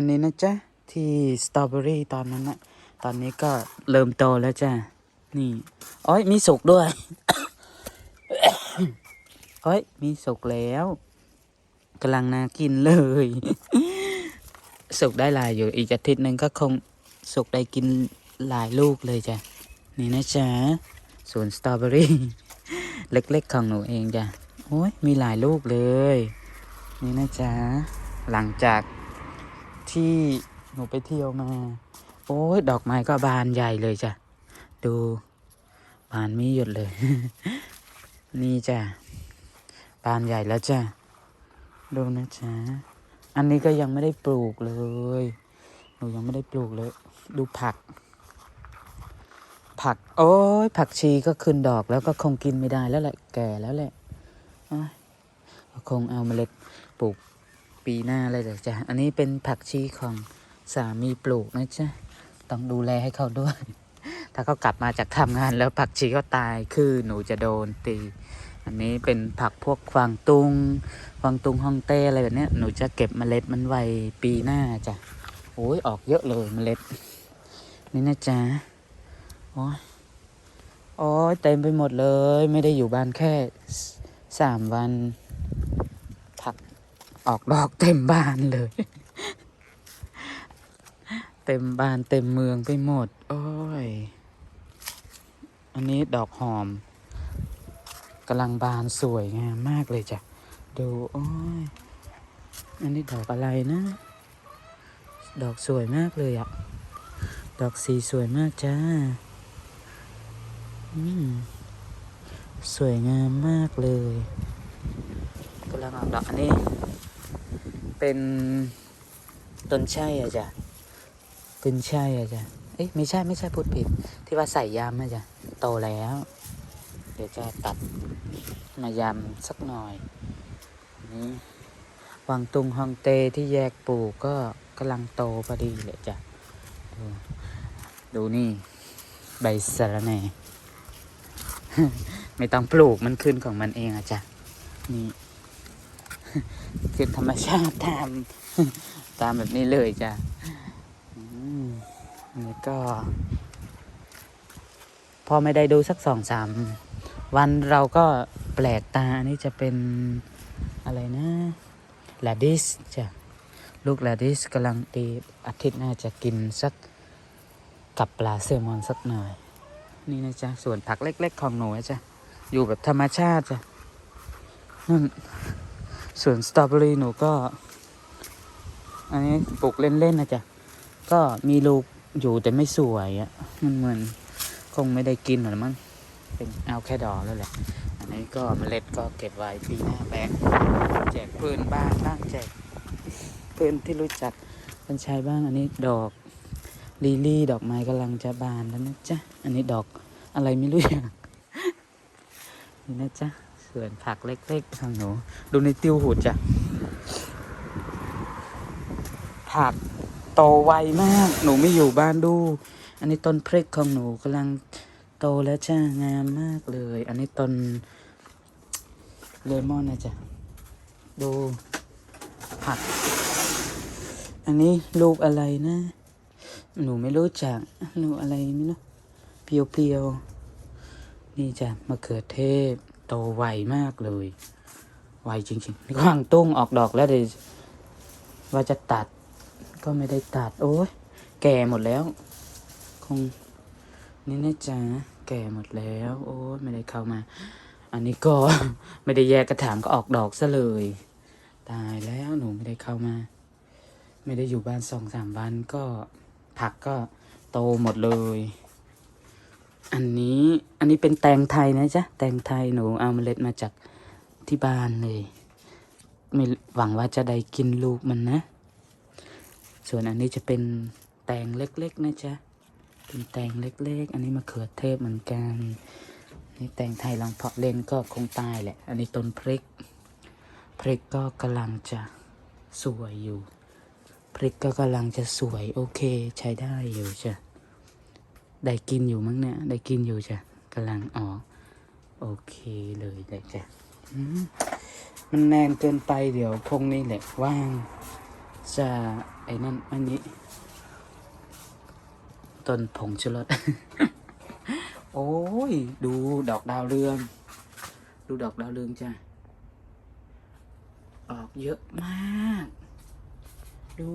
อันนี้นะจ๊ะ ที่สตรอเบอรี่ตอนนั้นนะตอนนี้ก็เริ่มโตแล้วจ้ะ นี่โอ้ยมีสุกด้วยโอ้ยมีสุกแล้วกำลังน่ากินเลย สุกได้หลายอยู่อีกอาทิตย์หนึ่งก็คงสุกได้กินหลายลูกเลยจ้ะ นี่นะจ๊ะสวนสตรอเบอรี่เล็กๆของหนูเองจ้ะโอ้ยมีหลายลูกเลย นี่นะจ๊ะหลังจาก ที่หนูไปเที่ยวมา โอ้ยดอกไม้ก็บานใหญ่เลยจ้ะ ดูบานไม่หยุดเลย นี่จ้ะบานใหญ่แล้วจ้ะ ดูนะจ๊ะ อันนี้ก็ยังไม่ได้ปลูกเลย หนูยังไม่ได้ปลูกเลย ดูผัก ผัก โอ้ยผักชีก็ขึ้นดอกแล้วก็คงกินไม่ได้แล้วแหละ แก่แล้วแหละคงเอาเมล็ดปลูก ปีหน้าเลยเดี๋ยจ้ะอันนี้เป็นผักชีของสามีปลูกนะจ๊ะต้องดูแลให้เขาด้วย ถ้าเขากลับมาจากทำงานแล้วผักชีก็ตายคือหนูจะโดนตี อันนี้เป็นผักพวกกวางตุงกวางตุงฮ่องเต้อะไรแบบนี้หนูจะเก็บเมล็ดมันไว้ปีหน้าจ้ะโอ้ยออกเยอะเลยเมล็ด นี่นะจ๊ะโอ้ยโอ้ยเต็มไปหมดเลย ไม่ได้อยู่บ้านแค่สามวัน ออกดอกเต็มบ้านเลย เต็มบ้านเต็มเมืองไปหมด โอ้ย อันนี้ดอกหอมกำลังบานสวยงามมากเลยจ้ะ ดูโอ้ย อันนี้ดอกอะไรนะ ดอกสวยมากเลยอะดอกสีสวยมากจ้าสวยงามมากเลยกำลังออกดอกอันนี้ เป็นต้นไช่อะจ้ะเป็นไช่อะจ้ะเอ๊ะไม่ใช่ไม่ใช่พูดผิด ที่ว่าใส่ยำอะจ้ะโตแล้ว เดี๋ยวจะตัดมายำสักหน่อยนี่วางตุงฮองเตที่แยกปลูกก็กำลังโตพอดีเลยจ้ะดูดูนี่ ใบสะระแหน่ไม่ต้องปลูกมันขึ้นของมันเองอะจ้ะนี่ คือธรรมชาติตาม ตามแบบนี้เลยจ้ะนนี้ก็ พอไม่ได้ดูสักสองสามวันเราก็แปลกตาอันนี้จะเป็นอะไรนะลาดิสจ้ะลูกลาดิสกำลังตีอาทิตย์น้าจะกินสักกับปลาเซลมอนสักหน่อย นี่นะจ๊ะส่วนผักเล็ก ๆ ของหนูจ๊ะอยู่แบบธรรมชาติจ้ะนั่น ส่วนสตรอเบอรี่หนูก็ อันนี้ปลูกเล่นๆนะจ๊ะ ก็มีลูกอยู่แต่ไม่สวยอะ่ะ มันเหมือนคงไม่ได้กินหรอมั้ง เป็นเอาแค่ดอกแล้วแหละ อันนี้ก็เมล็ดก็เก็บไว้ปีหน้าแบกแจกเพื่อนบ้านบ้างแจกเพื่อนที่รู้จักกันใช้บ้างอันนี้ดอกลิลลี่ดอกไม้กำลังจะบานแล้วนะจ๊ะ อันนี้ดอกอะไรไม่รู้อย่างนี่นะจ๊ะ ส่วนผักเล็กๆของหนูดูในติวหูดจ้ะผักโตไวมาก หนูไม่อยู่บ้านดู อันนี้ต้นพริกของหนูกำลังโตแล้วจ้างามมากเลย อันนี้ต้นเลมอนนะจ๊ะดูผัก อันนี้ลูกอะไรนะ หนูไม่รู้จักลูกอะไรไม่รู้เปรียวๆนี่จ้ะมะเขือเทศ โตไวมากเลย ไวจริงๆนี่กวางตุ้งออกดอกแล้วเดี๋ยวว่าจะตัด ก็ไม่ได้ตัด โอ้ยแก่หมดแล้ว คงนี่นะจ๊ะแก่หมดแล้ว โอ้ยไม่ได้เข้ามา อันนี้ก็ ไม่ได้แยกกระถางก็ออกดอกซะเลย ตายแล้วหนูไม่ได้เข้ามา ไม่ได้อยู่บ้านสองสามวันก็ผักก็โตหมดเลย อันนี้ นนี้เป็นแตงไทยนะจ๊ะ แตงไทยหนูเอาเมล็ดมาจากที่บ้านเลย ไม่หวังว่าจะได้กินลูกมันนะ ส่วนอันนี้จะเป็นแตงเล็กๆนะจ๊ะ เป็นแตงเล็กๆ อันนี้มะเขือเทศเหมือนกัน นี่แตงไทยลองเพาะเล่นก็คงตายแหละ อันนี้ต้นพริก พริกก็กำลังจะสวยอยู่ พริกก็กำลังจะสวยโอเคใช้ได้อยู่จ้ะได้กินอยู่มั้งเนี่ย ได้กินอยู่จ้ะำลังออก โอเคเลยเลยจ้ะมันแนนเกินไปเดี๋ยวพงนี้แหละว่าง จะไอ้นั่นอันนี้ต้นผงชูรสโอ้ย ดูดอกดาวเรือง ดูดอกดาวเรืองจ้ะ ออกเยอะมาก ดู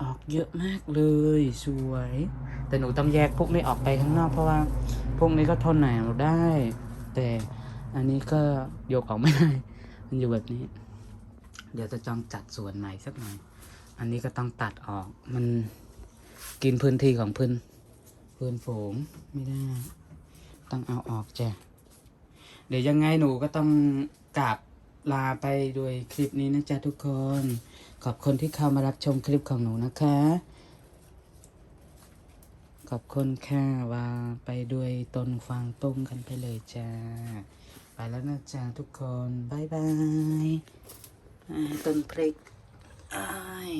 ออกเยอะมากเลยสวย แต่หนูต้องแยกพวกนี้ออกไปข้างนอกเพราะว่า พวกนี้ก็ทนหนาวได้ แต่อันนี้ก็ยกออกไม่ได้มันอยู่แบบนี้ เดี๋ยวจะจองจัดส่วนใหม่สักหน่อย อันนี้ก็ต้องตัดออกมันกินพื้นที่ของพื้นพื้นโฝงไม่ได้ ต้องเอาออกจ้ะเดี๋ยวยังไงหนูก็ต้องกราบลาไปด้วยคลิปนี้นะจ๊ะทุกคน ขอบคุณที่เข้ามารับชมคลิปของหนูนะคะ ขอบคุณค่ะว่าไปด้วยตนฟางตุ้งกันไปเลยจ้า ไปแล้วนะจ้าทุกคนบายบายต้นพริกอ้าย